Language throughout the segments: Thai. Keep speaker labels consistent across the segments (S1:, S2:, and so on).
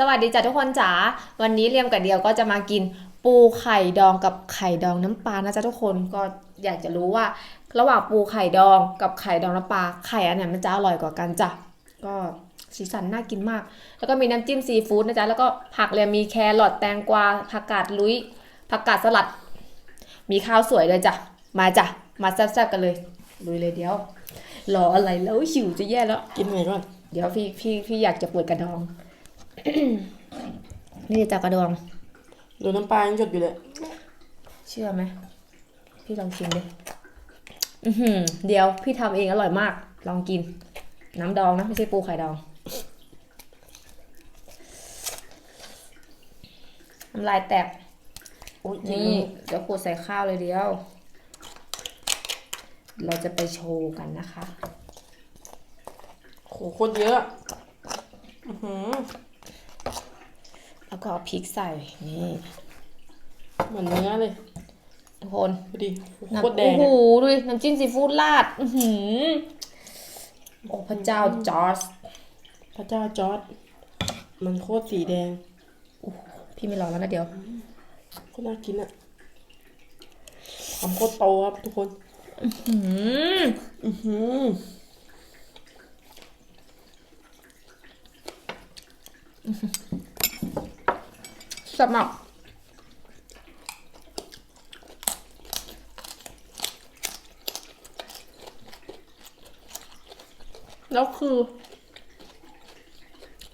S1: สวัสดีจ้ะทุกคนจ๋าวันนี้เรียมกับเดียวก็จะมากินปูไข่ดองกับไข่ดองน้ำปลานะจ๊ะทุกคนก็อยากจะรู้ว่า ระหว่างปูไข่ดองกับไข่ดองน้ำปลาไข่อันไหนมันจะอร่อยกว่ากันจ้ะก็สีสันน่ากินมาก แล้วก็มีน้ำจิ้มซีฟู้ดนะจ๊ะแล้วก็ผักเรียมมีแครอทแตงกวาผักกาดลุยผักกาดสลัด มีข้าวสวยเลยจ้ะมาจ้ะมาแซ่บๆกันเลยลุยเลยเดี๋ยวรออะไรแล้วหิวจะแย่แล้ว
S2: กินไหนก่อน
S1: เดี๋ยวพี่พี่พี่อยากจะเปิดกระดอง นี่จากกระดอง
S2: ดูน้ำปลายังหยดอยู่เลย
S1: เชื่อไหม พี่ลองชิมดิอือหือเดี๋ยวพี่ทำเองอร่อยมาก ลองกิน น้ำดองนะ ไม่ใช่ปูไข่ดอง น้ำลายแตก
S2: โอ้ย
S1: นี่
S2: นี่
S1: เดี๋ยวขูดใส่ข้าวเลยเดียว เราจะไปโชว์กันนะคะ
S2: โหโคตรเยอะ อื้อหือ
S1: แล้วก็เอาพริกใส่นี่
S2: เหมือนเนื้อเลย
S1: ทุกคน
S2: ดูดิโค
S1: น้ำ
S2: ตรแด
S1: โอ้
S2: ง
S1: โห
S2: อะ
S1: ดูดิน้ำจิ้มซีฟู้ดราดอือหือโอ้พระเจ้าจอร์จ
S2: พระเจ้าจอร์ดมันโคตรสีแดง
S1: พี่ไม่รอแล้วนะเดี๋ยว
S2: โคตรน่ากินอะทำโคตรโตครับทุกคน
S1: อืม
S2: อือ หือ
S1: สมัครแล้วคือ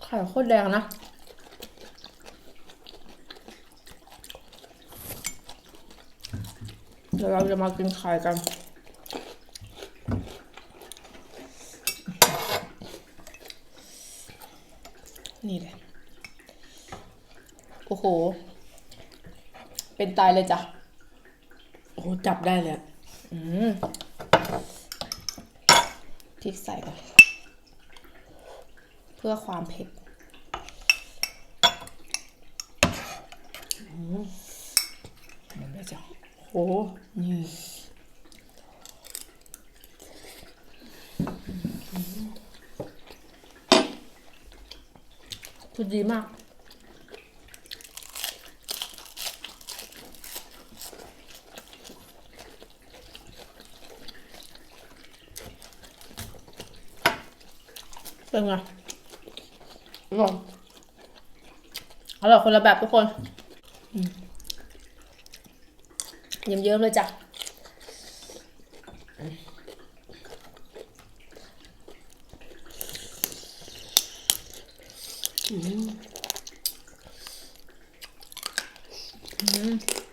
S1: ไข่โคตรแดงนะ เดี๋ยวเราจะมากินไข่กันเลย โอ้โห เป็นตายเลยจ้ะ
S2: โอ้โหจับได้เลยอะ
S1: อืมพริกใส่ก่อนเพื่อความเผ็ดอืมเดี๋ยวเลยจ้ะ
S2: โอ้โห
S1: นี่คือดีมาก เป็นไง
S2: อร่อย
S1: อร่อยคนละแบบทุกคนเยิ้มๆเลยจ้ะ
S2: อืม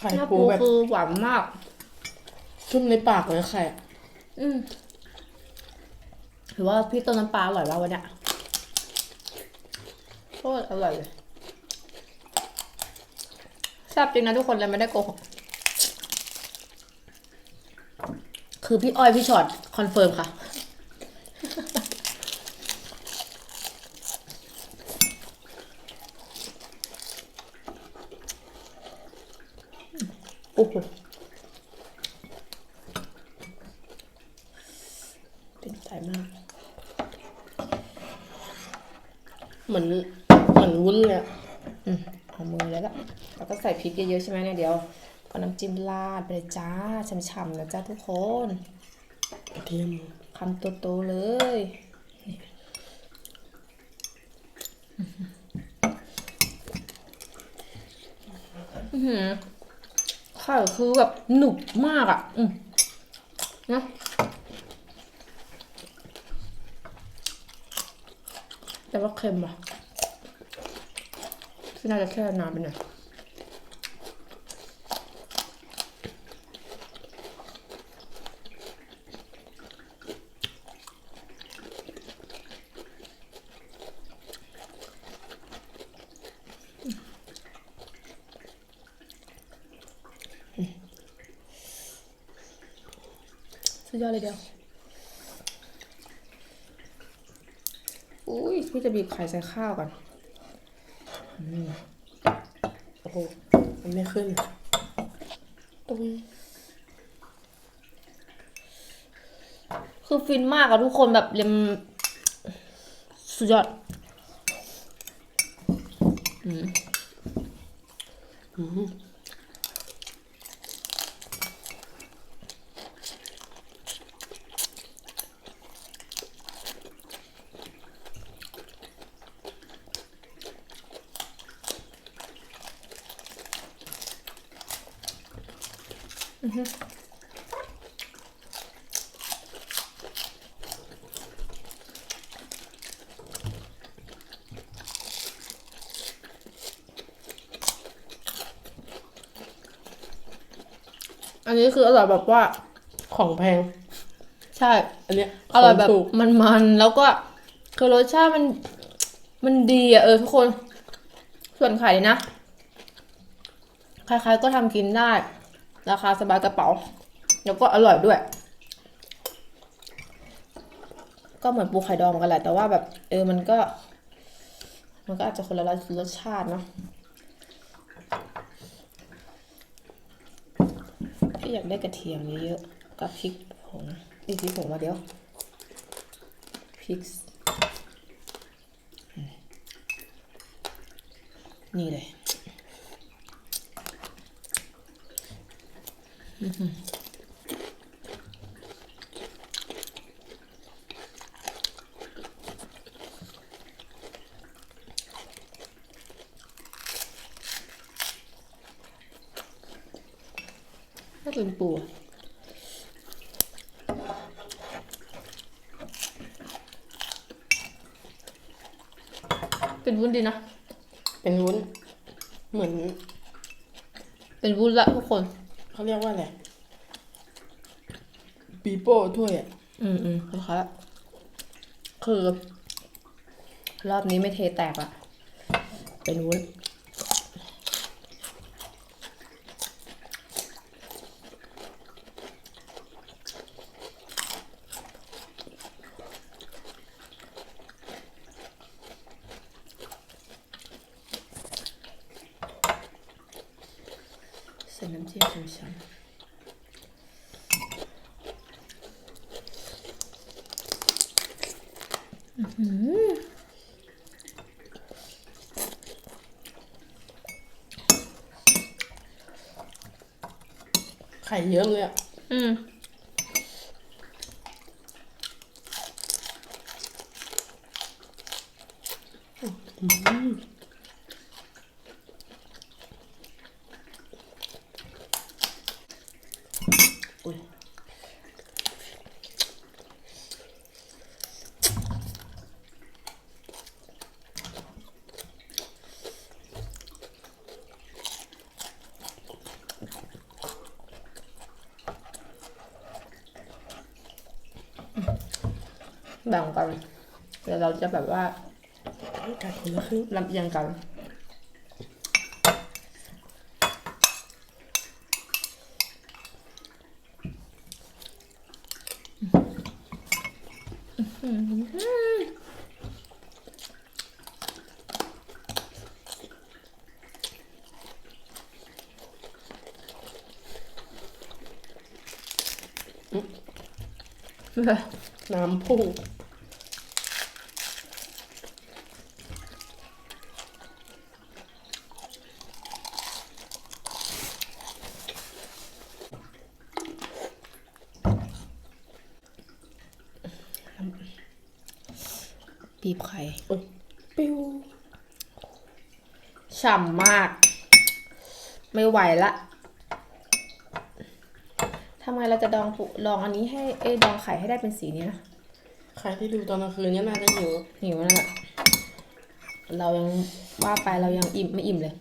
S2: ไข่
S1: หน้า
S2: ปู
S1: ปู
S2: แบบ
S1: คือหวานมาก
S2: ชุ่มในปากเลยไข่อะ
S1: อืมถือว่าพี่ต้นน้ำปลาอร่อยมากวันเนี้ยโคตรอร่อยเลยแซ่บจริงนะทุกคนเลยไม่ได้โกหกคือพี่อ้อยพี่ช็อตคอนเฟิร์มค่ะ โอ้โหเป็นใจมาก
S2: เหมือนเหมือนวุ้นเลยอะ
S1: อืมเอามือแล้วก็แล้วก็ใส่พริกเยอะๆใช่ไหมเนี่ยเดี๋ยวก็น้ำจิ้มราดไปเลยจ้าช่ำๆนะจ้าทุกคน
S2: กระเทียม
S1: คำโตๆเลยอื้อหือ ไข่คือแบบหนุบมากอะ อืมนะแต่ว่าเค็มอะที่น่าจะแค่นานไปหน่อย ยอดเลยเดียว อุ้ยพี่จะบีบไข่ใส่ข้าวก่อน
S2: โอ้โหมันไม่ขึ้น ตรง
S1: คือฟินมากอะทุกคนแบบเรียมสุดยอดอั นนี้คืออร่อยแบบว่า
S2: ของแพง
S1: ใช่
S2: อันเนี้ย
S1: อร่อยแบบ
S2: ขงถูก
S1: มันๆแล้วก็ คือรสชาติมัน มันดีอะเออทุกคน ส่วนไข่นะใครๆก็ทำกินได้ ราคาสบายกระเป๋า แล้วก็อร่อยด้วย ก็เหมือนปูไข่ดองกันแหละ แต่ว่าแบบ เออมันก็ มันก็อาจจะคนละรสชาติเนาะพี่อยากได้กระเทียมเยอะๆกับพริกผงอีกพริกผงมาเดี๋ยวพริกนี่เลย อื้อหือถ้าเป็นปูอะเป็นวุ้นดีนะ
S2: เป็นวุ้น เหมือน
S1: เป็นวุ้นละทุกคน
S2: เขาเรียกว่าอะไรปีโป้ถ้วยอะ
S1: อืมอืมนะคะคือ รอบนี้ไม่เทแตกอะเป็นวุ้น ใส่น้ำจิ้มช้ำๆ
S2: ไข่เยอะเลยอะ
S1: อืม
S2: อุ้ย
S1: แบ่งกัน เดี๋ยวเราจะแบบว่า
S2: กัดคนละครึ่ง
S1: ลำเอียงกัน
S2: น้ำพุ่ง
S1: บีบไข่
S2: อุ้ยปิ้ว
S1: ฉ่ำมาก ไม่ไหวละทำไงเราจะดองปุลองอันนี้ให้เอ้ยดองไข่ให้ได้เป็นสีนี้นะ
S2: ใครที่ดูตอนกลางคืนเนี่ยน่าจะหิว
S1: หิวนั่นแหละเรายังว่าไปเรายังอิ่มไม่อิ่มเลย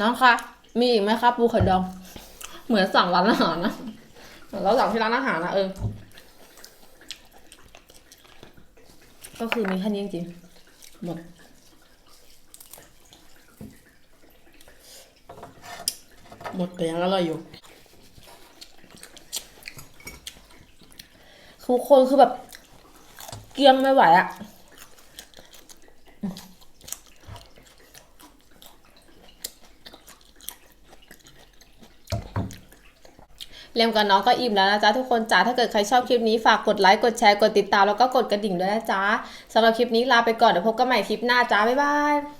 S1: น้องคะมีอีกไหมคะปูไข่ดอง เหมือนสั่งร้านอาหารนะเหมือนเราสั่งที่ร้านอาหารนะเออ ก็คือมีแค่นี้จริงๆหมด
S2: หมดแต่ยังอร่อยอยู่
S1: ทุกคนคือแบบเกลียงไม่ไหวอะ เรียมกับน้องก็อิ่มแล้วนะจ๊ะทุกคนจ้าถ้าเกิดใครชอบคลิปนี้ฝากกดไลค์กดแชร์กดติดตามแล้วก็กดกระดิ่งด้วยนะจ๊ะสำหรับคลิปนี้ลาไปก่อนเดี๋ยวพบกันใหม่คลิปหน้าจ้าบ๊ายบาย